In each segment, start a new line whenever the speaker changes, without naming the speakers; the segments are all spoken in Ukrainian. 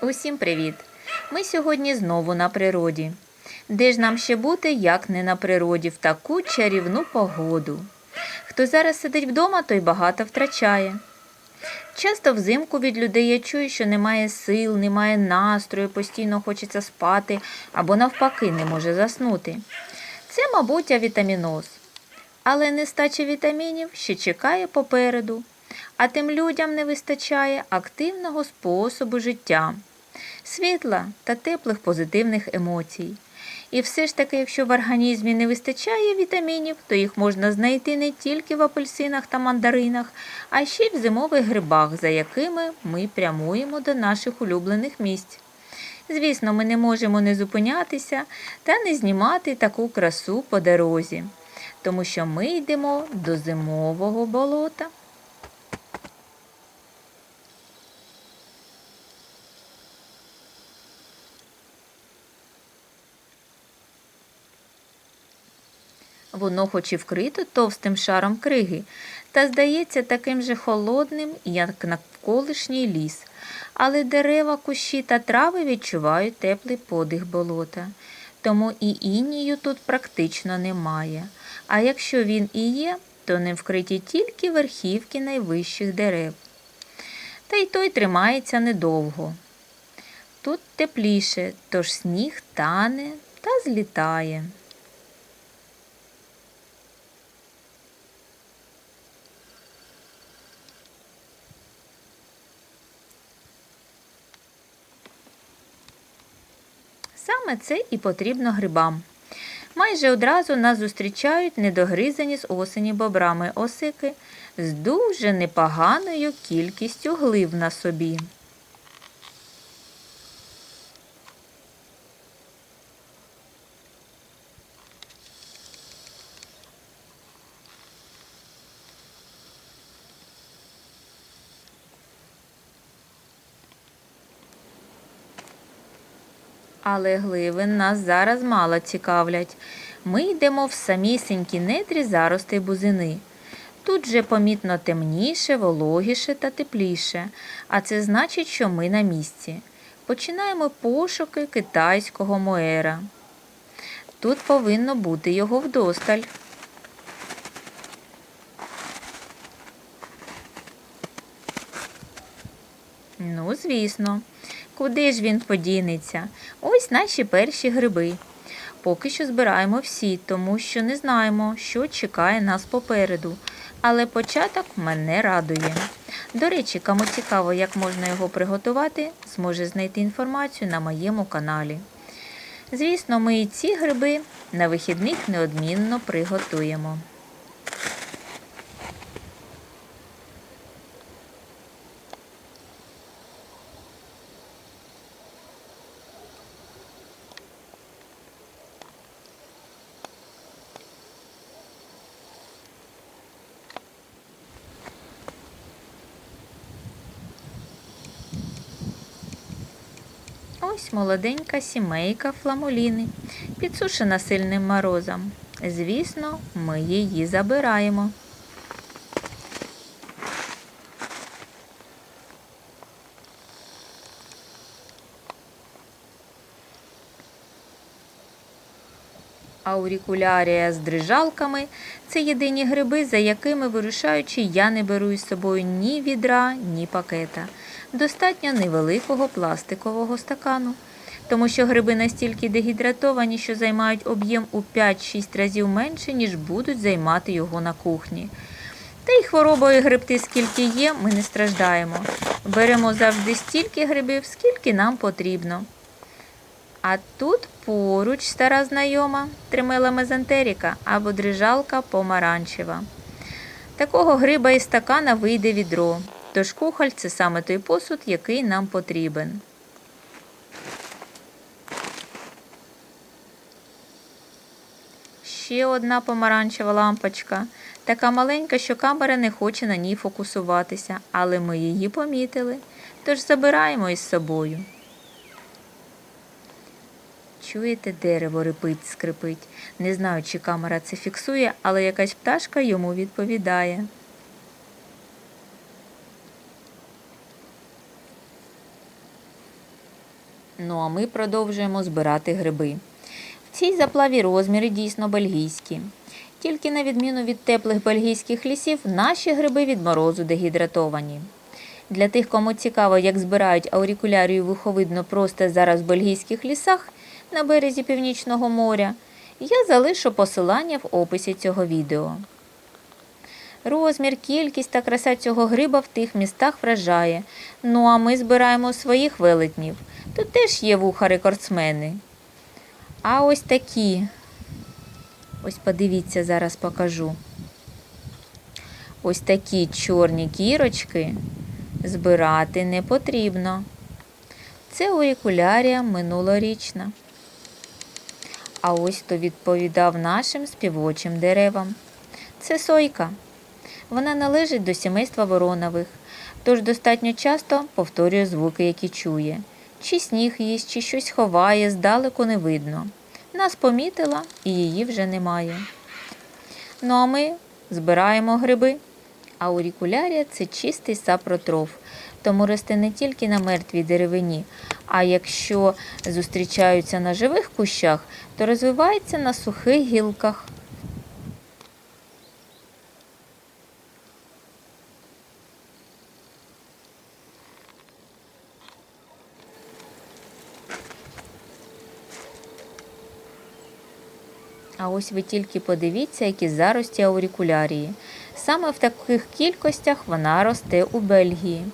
Усім привіт! Ми сьогодні знову на природі. Де ж нам ще бути, як не на природі, в таку чарівну погоду. Хто зараз сидить вдома, той багато втрачає. Часто взимку від людей я чую, що немає сил, немає настрою, постійно хочеться спати або навпаки не може заснути. Це, мабуть, авітаміноз. Але нестача вітамінів ще чекає попереду, а тим людям не вистачає активного способу життя, світла та теплих позитивних емоцій. І все ж таки, якщо в організмі не вистачає вітамінів, то їх можна знайти не тільки в апельсинах та мандаринах, а ще й в зимових грибах, за якими ми прямуємо до наших улюблених місць. Звісно, ми не можемо не зупинятися та не знімати таку красу по дорозі, тому що ми йдемо до зимового болота. Воно хоч і вкрито товстим шаром криги, та здається таким же холодним, як навколишній ліс. Але дерева, кущі та трави відчувають теплий подих болота. Тому і інію тут практично немає. А якщо він і є, то не вкриті тільки верхівки найвищих дерев. Та й той тримається недовго. Тут тепліше, тож сніг тане та злітає. Саме це і потрібно грибам. Майже одразу нас зустрічають недогризані з осені бобрами осики з дуже непоганою кількістю глив на собі. Але гливи нас зараз мало цікавлять. Ми йдемо в самісінькі нетрі заростей бузини. Тут же помітно темніше, вологіше та тепліше, а це значить, що ми на місці. Починаємо пошуки китайського моера. Тут повинно бути його вдосталь. Ну, звісно. Куди ж він подінеться? Ось наші перші гриби. Поки що збираємо всі, тому що не знаємо, що чекає нас попереду. Але початок мене радує. До речі, кому цікаво, як можна його приготувати, зможе знайти інформацію на моєму каналі. Звісно, ми і ці гриби на вихідних неодмінно приготуємо. Ось молоденька сімейка фламуліни, підсушена сильним морозом. Звісно, ми її забираємо. Аурікулярія з дрижалками це єдині гриби, за якими вирушаючи, я не беру із собою ні відра, ні пакета. Достатньо невеликого пластикового стакану. Тому що гриби настільки дегідратовані, що займають об'єм у 5-6 разів менше, ніж будуть займати його на кухні. Та й хворобою грибти, скільки є, ми не страждаємо. Беремо завжди стільки грибів, скільки нам потрібно. А тут поруч стара знайома тримела мезентеріка або дрижалка помаранчева. Такого гриба із стакана вийде відро, тож кухоль це саме той посуд, який нам потрібен. Ще одна помаранчева лампочка, така маленька, що камера не хоче на ній фокусуватися, але ми її помітили, тож забираємо із собою. Чуєте, дерево рипить, скрипить. Не знаю, чи камера це фіксує, але якась пташка йому відповідає. Ну а ми продовжуємо збирати гриби. В цій заплаві розміри дійсно бельгійські. Тільки на відміну від теплих бельгійських лісів, наші гриби від морозу дегідратовані. Для тих, кому цікаво, як збирають аурікулярію вуховидно просто зараз в бельгійських лісах на березі Північного моря, я залишу посилання в описі цього відео. Розмір, кількість та краса цього гриба в тих містах вражає. Ну а ми збираємо своїх велетнів. Тут теж є вуха рекордсмени. А ось такі. Ось подивіться, зараз покажу. Ось такі чорні кірочки збирати не потрібно. Це аурикулярія минулорічна. А ось хто відповідав нашим співочим деревам. Це сойка. Вона належить до сімейства воронових, тож достатньо часто повторює звуки, які чує. Чи сніг їсть, чи щось ховає, здалеку не видно. Нас помітила і її вже немає. Ну а ми збираємо гриби. Аурікулярія це чистий сапротроф, тому росте не тільки на мертвій деревині, а якщо зустрічаються на живих кущах, то розвивається на сухих гілках. А ось ви тільки подивіться, які зарості аурикулярії. Саме в таких кількостях вона росте у Бельгії.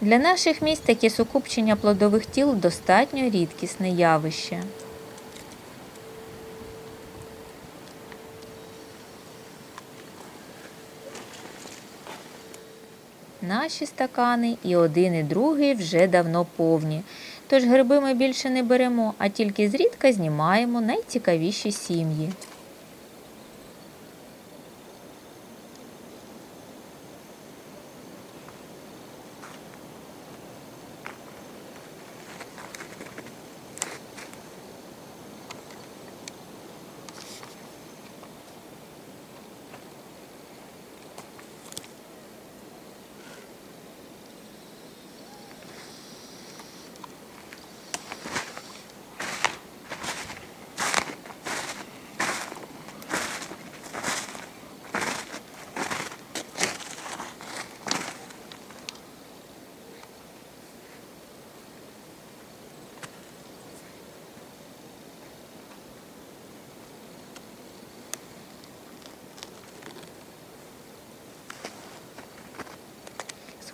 Для наших місць таке сукупчення плодових тіл достатньо рідкісне явище. Наші стакани і один, і другий вже давно повні. Тож гриби ми більше не беремо, а тільки зрідка знімаємо найцікавіші сім'ї.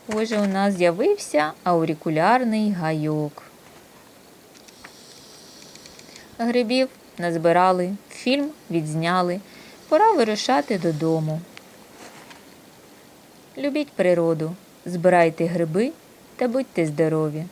Схоже, у нас з'явився аурикулярний гайок. Грибів назбирали, фільм відзняли. Пора вирушати додому. Любіть природу, збирайте гриби та будьте здорові!